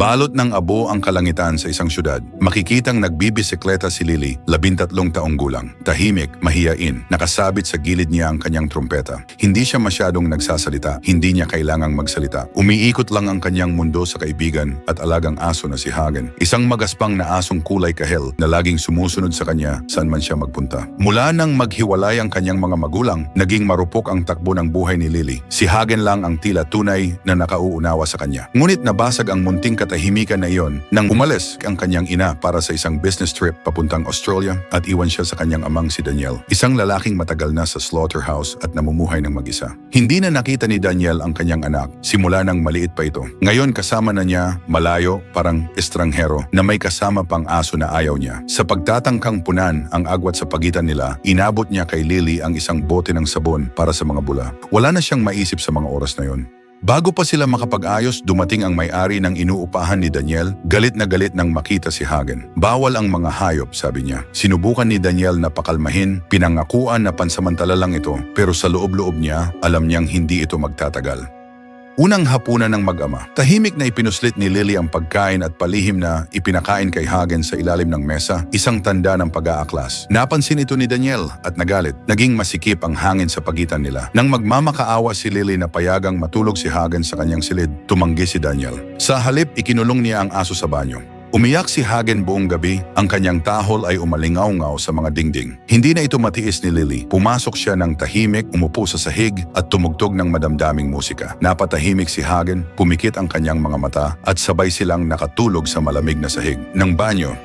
Balot ng abo ang kalangitan sa isang syudad. Makikitang nagbibisikleta si Lily, labintatlong taong gulang. Tahimik, mahiyain, nakasabit sa gilid niya ang kanyang trumpeta. Hindi siya masyadong nagsasalita, hindi niya kailangang magsalita. Umiikot lang ang kanyang mundo sa kaibigan at alagang aso na si Hagen. Isang magaspang na asong kulay kahel na laging sumusunod sa kanya saan man siya magpunta. Mula nang maghiwalay ang kanyang mga magulang, naging marupok ang takbo ng buhay ni Lily. Si Hagen lang ang tila tunay na nakauunawa sa kanya. Ngunit nabasag ang munting katahimikan na iyon nang umalis ang kanyang ina para sa isang business trip papuntang Australia at iwan siya sa kanyang amang si Daniel. Isang lalaking matagal na sa slaughterhouse at namumuhay ng mag-isa. Hindi na nakita ni Daniel ang kanyang anak simula nang maliit pa ito. Ngayon kasama na niya malayo parang estranghero na may kasama pang aso na ayaw niya. Sa pagtatangkang punan ang agwat sa pagitan nila, inabot niya kay Lily ang isang bote ng sabon para sa mga bula. Wala na siyang maisip sa mga oras na yon. Bago pa sila makapag-ayos, dumating ang may-ari ng inuupahan ni Daniel, galit na galit nang makita si Hagen. Bawal ang mga hayop, sabi niya. Sinubukan ni Daniel na pakalmahin, pinangakuan na pansamantala lang ito, pero sa loob-loob niya, alam niyang hindi ito magtatagal. Unang hapunan ng mag-ama. Tahimik na ipinuslit ni Lily ang pagkain at palihim na ipinakain kay Hagen sa ilalim ng mesa, isang tanda ng pag-aaklas. Napansin ito ni Daniel at nagalit. Naging masikip ang hangin sa pagitan nila. Nang magmamakaawa si Lily na payagang matulog si Hagen sa kanyang silid, tumanggi si Daniel. Sa halip, ikinulong niya ang aso sa banyo. Umiyak si Hagen buong gabi, ang kanyang tahol ay umalingaw-ngaw sa mga dingding. Hindi na ito matiis ni Lily. Pumasok siya ng tahimik, umupo sa sahig at tumugtog ng madamdaming musika. Napatahimik si Hagen, pumikit ang kanyang mga mata at sabay silang nakatulog sa malamig na sahig. Ng banyo,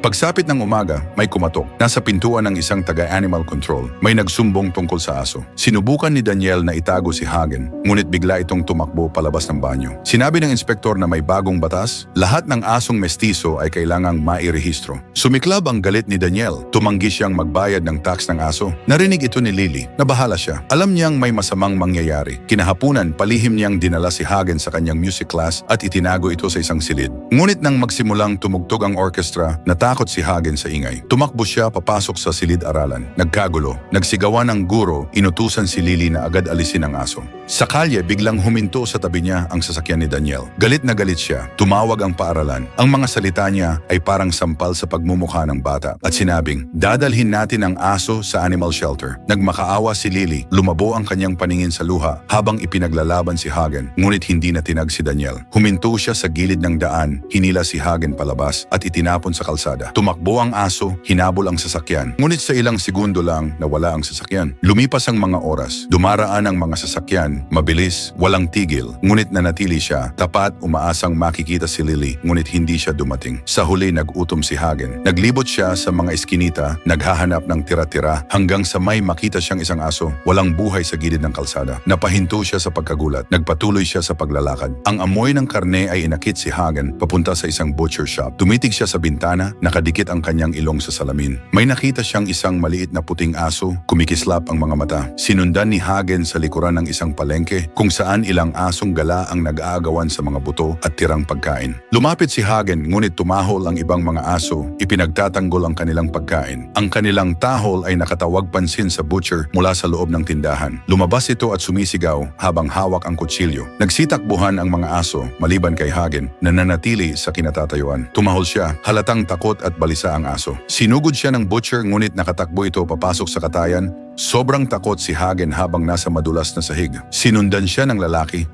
Pagsapit ng umaga, may kumatok. Nasa pintuan ng isang taga-animal control. May nagsumbong tungkol sa aso. Sinubukan ni Daniel na itago si Hagen, ngunit bigla itong tumakbo palabas ng banyo. Sinabi ng inspektor na may bagong batas, lahat ng asong mestizo ay kailangang mairehistro. Sumiklab ang galit ni Daniel. Tumanggi siyang magbayad ng tax ng aso. Narinig ito ni Lily. Nabahala siya. Alam niyang may masamang mangyayari. Kinahapunan, palihim niyang dinala si Hagen sa kanyang music class at itinago ito sa isang silid. Ngunit nang magsimulang tumugtog ang orchestra, natakot si Hagen sa ingay. Tumakbo siya papasok sa silid-aralan. Nagkagulo. Nagsigawan ng guro, inutusan si Lily na agad alisin ang aso. Sa kalye, biglang huminto sa tabi niya ang sasakyan ni Daniel. Galit na galit siya. Tumawag ang paaralan. Ang mga salita niya ay parang sampal sa pagmumukha ng bata at sinabing, dadalhin natin ang aso sa animal shelter. Nagmakaawa si Lily, lumabo ang kanyang paningin sa luha habang ipinaglalaban si Hagen, ngunit hindi na tinag si Daniel. Huminto siya sa gilid ng daan, hinila si Hagen palabas at itinapon sa kalsada. Tumakbo ang aso, hinabol ang sasakyan, ngunit sa ilang segundo lang nawala ang sasakyan. Lumipas ang mga oras, dumaraan ang mga sasakyan, mabilis, walang tigil, ngunit nanatili siya, tapat umaasang makikita si Lily, ngunit hindi siya dumating. Sa huli nagutom si Hagen. Naglibot siya sa mga eskinita, naghahanap ng tira-tira hanggang sa may makita siyang isang aso, walang buhay sa gilid ng kalsada. Napahinto siya sa pagkagulat, nagpatuloy siya sa paglalakad. Ang amoy ng karne ay inakit si Hagen papunta sa isang butcher shop. Tumitig siya sa bintana, nakadikit ang kanyang ilong sa salamin. May nakita siyang isang maliit na puting aso, kumikislap ang mga mata. Sinundan ni Hagen sa likuran ng isang palengke kung saan ilang asong gala ang nag-aagawan sa mga buto at tirang pagkain. Lumapit si Hagen ngunit tumahol ang ibang mga aso, ipinagtatanggol ang kanilang pagkain. Ang kanilang tahol ay nakatawag pansin sa butcher mula sa loob ng tindahan. Lumabas ito at sumisigaw habang hawak ang kutsilyo. Nagsitakbuhan ang mga aso maliban kay Hagen na nanatili sa kinatatayuan. Tumahol siya, halatang takot at balisa ang aso. Sinugod siya ng butcher ngunit nakatakbo ito papasok sa katayan. Sobrang takot si Hagen habang nasa madulas na sahig. Sinundan siya ng lalaki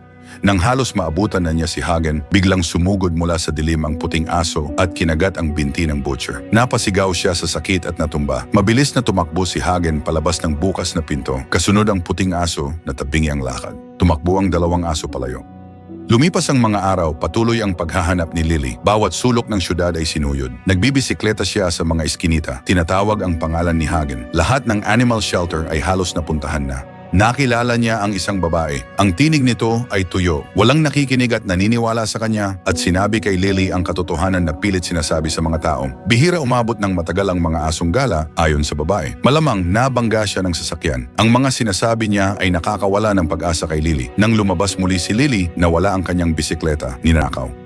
nang halos maabutan na niya si Hagen, biglang sumugod mula sa dilim ang puting aso at kinagat ang binti ng butcher. Napasigaw siya sa sakit at natumba. Mabilis na tumakbo si Hagen palabas ng bukas na pinto. Kasunod ang puting aso na tabingi ang lakad. Tumakbo ang dalawang aso palayo. Lumipas ang mga araw, patuloy ang paghahanap ni Lily. Bawat sulok ng syudad ay sinuyod. Nagbibisikleta siya sa mga eskinita. Tinatawag ang pangalan ni Hagen. Lahat ng animal shelter ay halos napuntahan na. Nakilala niya ang isang babae. Ang tinig nito ay tuyo. Walang nakikinig at naniniwala sa kanya at sinabi kay Lily ang katotohanan na pilit sinasabi sa mga tao. Bihira umabot ng matagal ang mga asong gala ayon sa babae. Malamang nabangga siya ng sasakyan. Ang mga sinasabi niya ay nakakawala ng pag-asa kay Lily. Nang lumabas muli si Lily, nawala ang kanyang bisikleta, ninakaw.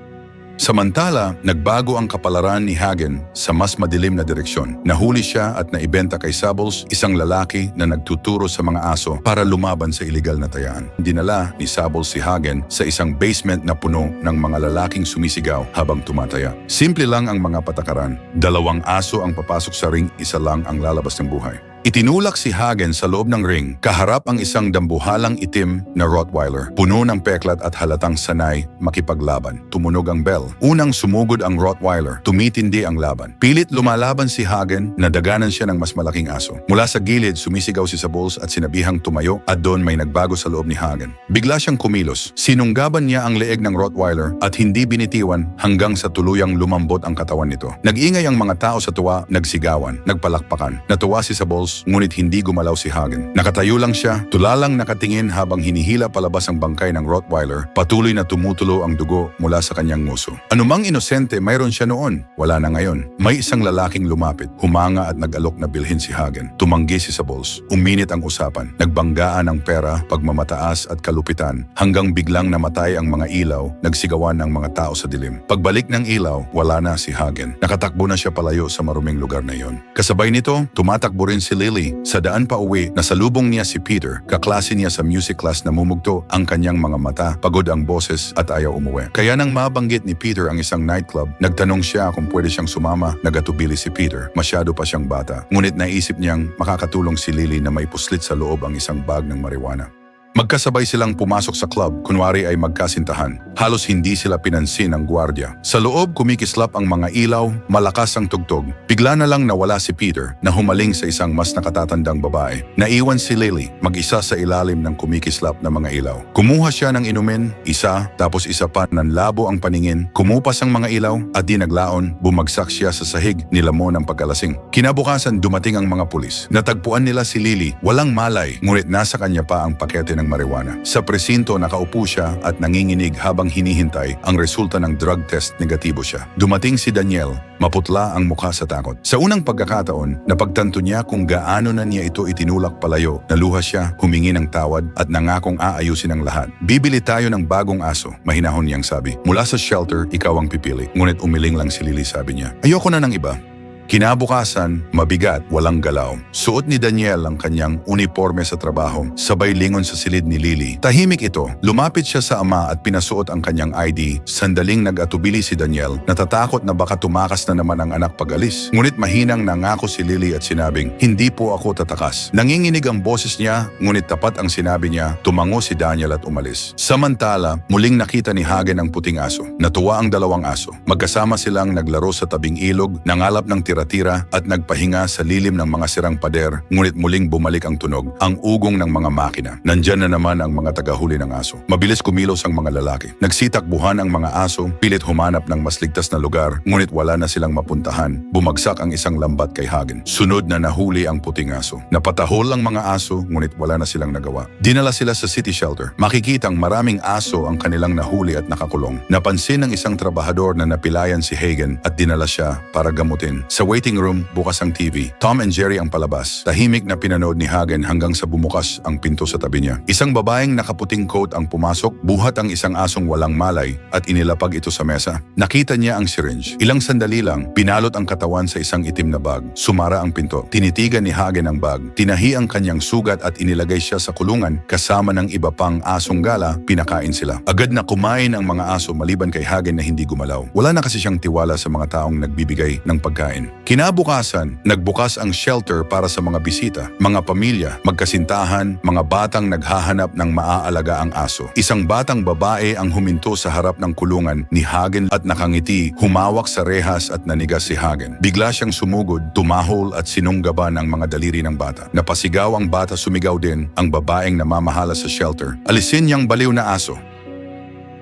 Samantala, nagbago ang kapalaran ni Hagen sa mas madilim na direksyon. Nahuli siya at naibenta kay Sables, isang lalaki na nagtuturo sa mga aso para lumaban sa iligal na tayaan. Dinala ni Sables si Hagen sa isang basement na puno ng mga lalaking sumisigaw habang tumataya. Simple lang ang mga patakaran. Dalawang aso ang papasok sa ring, isa lang ang lalabas ng buhay. Itinulak si Hagen sa loob ng ring, kaharap ang isang dambuhalang itim na Rottweiler. Puno ng peklat at halatang sanay makipaglaban. Tumunog ang bell. Unang sumugod ang Rottweiler. Tumitindi ang laban. Pilit lumalaban si Hagen, nadaganan siya ng mas malaking aso. Mula sa gilid, sumisigaw si Sabols at sinabihang tumayo at doon may nagbago sa loob ni Hagen. Bigla siyang kumilos. Sinunggaban niya ang leeg ng Rottweiler at hindi binitiwan hanggang sa tuluyang lumambot ang katawan nito. Nag-ingay ang mga tao sa tuwa, nagsigawan, nagpalakpakan. Natuwa si Sabols ngunit hindi gumalaw si Hagen. Nakatayo lang siya, tulalang nakatingin habang hinihila palabas ang bangkay ng Rottweiler. Patuloy na tumutulo ang dugo mula sa kanyang nguso. Anumang inosente mayroon siya noon, wala na ngayon. May isang lalaking lumapit, humanga at nag-alok na bilhin si Hagen. Tumanggi si Sabols. Uminit ang usapan. Nagbanggaan ang pera, pagmamataas at kalupitan hanggang biglang namatay ang mga ilaw, nagsigawan ng mga tao sa dilim. Pagbalik ng ilaw, wala na si Hagen. Nakatakbo na siya palayo sa maruming lugar na iyon. Kasabay nito, tumatakbo rin si Lily sa daan pa uwi nasalubong niya si Peter, kaklase niya sa music class na mumugto ang kanyang mga mata, pagod ang boses at ayaw umuwi. Kaya nang mabanggit ni Peter ang isang nightclub, nagtanong siya kung pwede siyang sumama, nagatubili si Peter. Masyado pa siyang bata. Ngunit naisip niyang makakatulong si Lily na may puslit sa loob ang isang bag ng marijuana. Magkasabay silang pumasok sa club, kunwari ay magkasintahan. Halos hindi sila pinansin ng gwardya. Sa loob, kumikislap ang mga ilaw, malakas ang tugtog. Bigla na lang nawala si Peter na humaling sa isang mas nakatatandang babae. Naiwan si Lily, mag-isa sa ilalim ng kumikislap na mga ilaw. Kumuha siya ng inumin, isa, tapos isa pa nanlabo ang paningin, kumupas ang mga ilaw at di naglaon, bumagsak siya sa sahig, nilamon ng pagkalasing. Kinabukasan dumating ang mga pulis. Natagpuan nila si Lily, walang malay, ngunit nasa kanya pa ang pakete ng marijuana. Sa presinto nakaupo siya at nanginginig habang hinihintay ang resulta ng drug test negatibo siya. Dumating si Daniel, maputla ang mukha sa takot. Sa unang pagkakataon, napagtanto niya kung gaano na niya ito itinulak palayo. Naluha siya, humingi ng tawad at nangakong aayusin ang lahat. Bibili tayo ng bagong aso, mahinahon niyang sabi. Mula sa shelter, ikaw ang pipili. Ngunit umiling lang si Lily sabi niya. Ayoko na ng iba. Kinabukasan, mabigat, walang galaw. Suot ni Daniel ang kanyang uniforme sa trabaho, sabay lingon sa silid ni Lily. Tahimik ito, lumapit siya sa ama at pinasuot ang kanyang ID. Sandaling nag-atubili si Daniel, natatakot na baka tumakas na naman ang anak pag-alis. Ngunit mahinang nangako si Lily at sinabing, hindi po ako tatakas. Nanginginig ang boses niya, ngunit tapat ang sinabi niya, tumango si Daniel at umalis. Samantala, muling nakita ni Hagen ang puting aso. Natuwa ang dalawang aso. Magkasama silang naglaro sa tabing ilog, nangalap ng tira-tira at nagpahinga sa lilim ng mga sirang pader, ngunit muling bumalik ang tunog, ang ugong ng mga makina. Nandyan na naman ang mga tagahuli ng aso. Mabilis kumilos ang mga lalaki. Nagsitakbuhan ang mga aso, pilit humanap ng mas ligtas na lugar, ngunit wala na silang mapuntahan. Bumagsak ang isang lambat kay Hagen. Sunod na nahuli ang puting aso. Napatahol ang mga aso, ngunit wala na silang nagawa. Dinala sila sa city shelter. Makikitang maraming aso ang kanilang nahuli at nakakulong. Napansin ng isang trabahador na napilayan si Hagen at dinala siya para gamutin. Sa waiting room, bukas ang TV. Tom and Jerry ang palabas. Tahimik na pinanood ni Hagen hanggang sa bumukas ang pinto sa tabi niya. Isang babaeng nakaputing coat ang pumasok, buhat ang isang asong walang malay at inilapag ito sa mesa. Nakita niya ang syringe. Ilang sandali lang, pinalot ang katawan sa isang itim na bag. Sumara ang pinto. Tinitigan ni Hagen ang bag. Tinahi ang kanyang sugat at inilagay siya sa kulungan kasama ng iba pang asong gala, pinakain sila. Agad na kumain ang mga aso maliban kay Hagen na hindi gumalaw. Wala na kasi siyang tiwala sa mga taong nagbibigay ng pagkain. Kinabukasan, nagbukas ang shelter para sa mga bisita, mga pamilya, magkasintahan, mga batang naghahanap ng maaalaga ang aso. Isang batang babae ang huminto sa harap ng kulungan ni Hagen at nakangiti, humawak sa rehas at nanigas si Hagen. Bigla siyang sumugod, tumahol at sinunggaban ang mga daliri ng bata. Napasigaw ang bata sumigaw din ang babaeng namamahala sa shelter. Alisin niyang baliw na aso.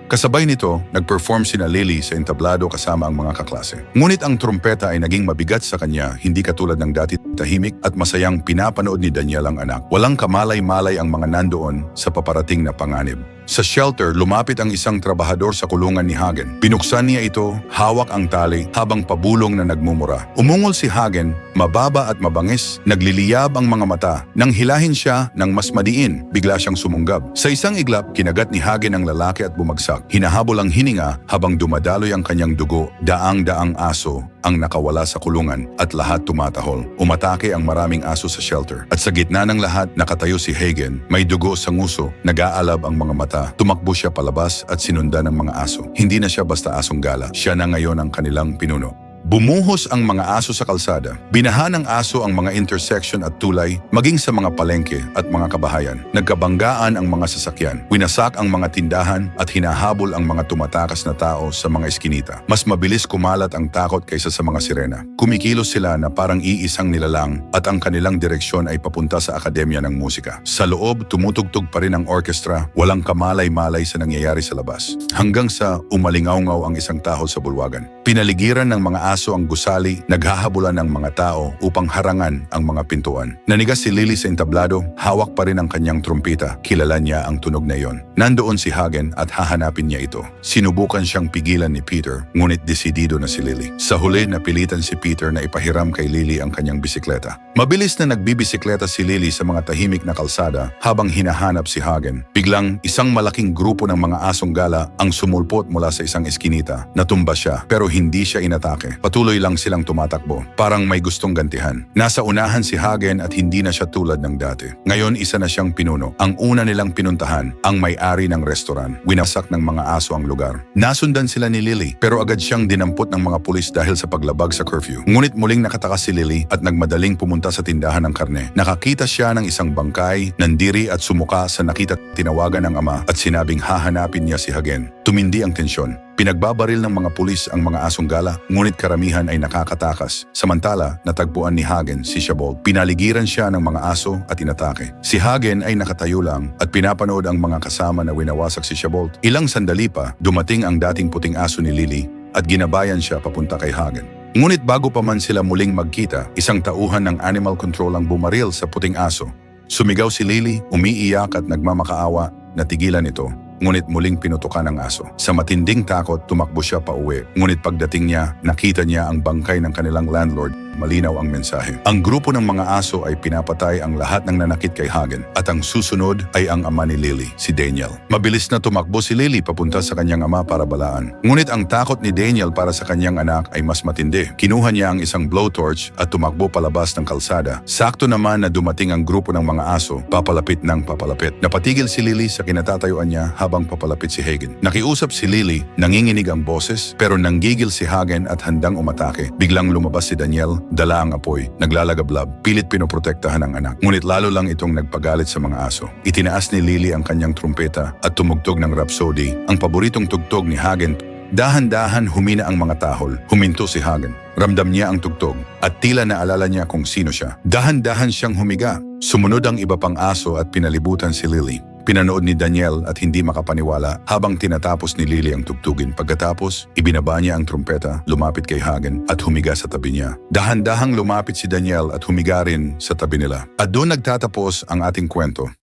Kasabay nito, nag-perform sina Lily sa entablado kasama ang mga kaklase. Ngunit ang trumpeta ay naging mabigat sa kanya, hindi katulad ng dati tahimik at masayang pinapanood ni Daniel ang anak. Walang kamalay-malay ang mga nandoon sa paparating na panganib. Sa shelter, lumapit ang isang trabahador sa kulungan ni Hagen. Binuksan niya ito, hawak ang tali habang pabulong na nagmumura. Umungol si Hagen, mababa at mabangis, nagliliyab ang mga mata. Nang hilahin siya ng mas madiin, bigla siyang sumunggab. Sa isang iglap, kinagat ni Hagen ang lalaki at bumagsak. Hinahabol ang hininga habang dumadaloy ang kanyang dugo, daang-daang aso ang nakawala sa kulungan at lahat tumatahol. Umatake ang maraming aso sa shelter. At sa gitna ng lahat, nakatayo si Hagen. May dugo sa nguso, nag-aalab ang mga mata. Tumakbo siya palabas at sinundan ng mga aso. Hindi na siya basta asong gala. Siya na ngayon ang kanilang pinuno. Bumuhos ang mga aso sa kalsada. Binaha ng aso ang mga intersection at tulay, maging sa mga palengke at mga kabahayan. Nagkabanggaan ang mga sasakyan. Winasak ang mga tindahan at hinahabol ang mga tumatakas na tao sa mga eskinita. Mas mabilis kumalat ang takot kaysa sa mga sirena. Kumikilos sila na parang iisang nilalang at ang kanilang direksyon ay papunta sa Akademya ng Musika. Sa loob, tumutugtog pa rin ang orkestra, walang kamalay-malay sa nangyayari sa labas. Hanggang sa umalingaw-ngaw ang isang tahol sa bulwagan. Pinaligiran ng mga ang gusali, naghahabulan ng mga tao upang harangan ang mga pintuan. Nanigas si Lily sa entablado, hawak pa rin ang kanyang trumpita. Kilala niya ang tunog na iyon. Nandoon si Hagen at hahanapin niya ito. Sinubukan siyang pigilan ni Peter, ngunit desidido na si Lily. Sa huli, napilitan si Peter na ipahiram kay Lily ang kanyang bisikleta. Mabilis na nagbibisikleta si Lily sa mga tahimik na kalsada habang hinahanap si Hagen. Biglang, isang malaking grupo ng mga asong gala ang sumulpot mula sa isang eskinita. Natumba siya, pero hindi siya inatake. Patuloy lang silang tumatakbo, parang may gustong gantihan. Nasa unahan si Hagen at hindi na siya tulad ng dati. Ngayon isa na siyang pinuno. Ang una nilang pinuntahan, ang may-ari ng restoran. Winasak ng mga aso ang lugar. Nasundan sila ni Lily, pero agad siyang dinampot ng mga pulis dahil sa paglabag sa curfew. Ngunit muling nakatakas si Lily at nagmadaling pumunta sa tindahan ng karne. Nakakita siya ng isang bangkay, nandiri at sumuka sa nakita tinawagan ng ama at sinabing hahanapin niya si Hagen. Tumindi ang tensyon. Pinagbabaril ng mga pulis ang mga asong gala, ngunit karamihan ay nakakatakas. Samantala, natagpuan ni Hagen si Shabold. Pinaligiran siya ng mga aso at inatake. Si Hagen ay nakatayo lang at pinapanood ang mga kasama na winawasak si Shabold. Ilang sandali pa, dumating ang dating puting aso ni Lily at ginabayan siya papunta kay Hagen. Ngunit bago pa man sila muling magkita, isang tauhan ng animal control ang bumaril sa puting aso. Sumigaw si Lily, umiiyak at nagmamakaawa, natigilan ito. Ngunit muling pinutukan ng aso. Sa matinding takot, tumakbo siya pa uwi. Ngunit pagdating niya, nakita niya ang bangkay ng kanilang landlord. Malinaw ang mensahe. Ang grupo ng mga aso ay pinapatay ang lahat ng nanakit kay Hagen. At ang susunod ay ang ama ni Lily, si Daniel. Mabilis na tumakbo si Lily papunta sa kanyang ama para balaan. Ngunit ang takot ni Daniel para sa kanyang anak ay mas matindi. Kinuha niya ang isang blowtorch at tumakbo palabas ng kalsada. Sakto naman na dumating ang grupo ng mga aso, papalapit ng papalapit. Napatigil si Lily sa kinatatayuan niya habang papalapit si Hagen. Nakiusap si Lily, nanginginig ang boses, pero nanggigil si Hagen at handang umatake. Biglang lumabas si Daniel, dala ang apoy, naglalagablab, pilit pinoprotektahan ang anak. Ngunit lalo lang itong nagpagalit sa mga aso. Itinaas ni Lily ang kanyang trumpeta at tumugtog ng Rhapsody, ang paboritong tugtog ni Hagen Dahan-dahan humina ang mga tahol. Huminto si Hagen. Ramdam niya ang tugtog at tila naalala niya kung sino siya. Dahan-dahan siyang humiga. Sumunod ang iba pang aso at pinalibutan si Lily. Pinanood ni Daniel at hindi makapaniwala habang tinatapos ni Lily ang tugtugin. Pagkatapos, ibinaba niya ang trumpeta, lumapit kay Hagen at humiga sa tabi niya. Dahan-dahang lumapit si Daniel at humiga rin sa tabi nila. At doon nagtatapos ang ating kwento.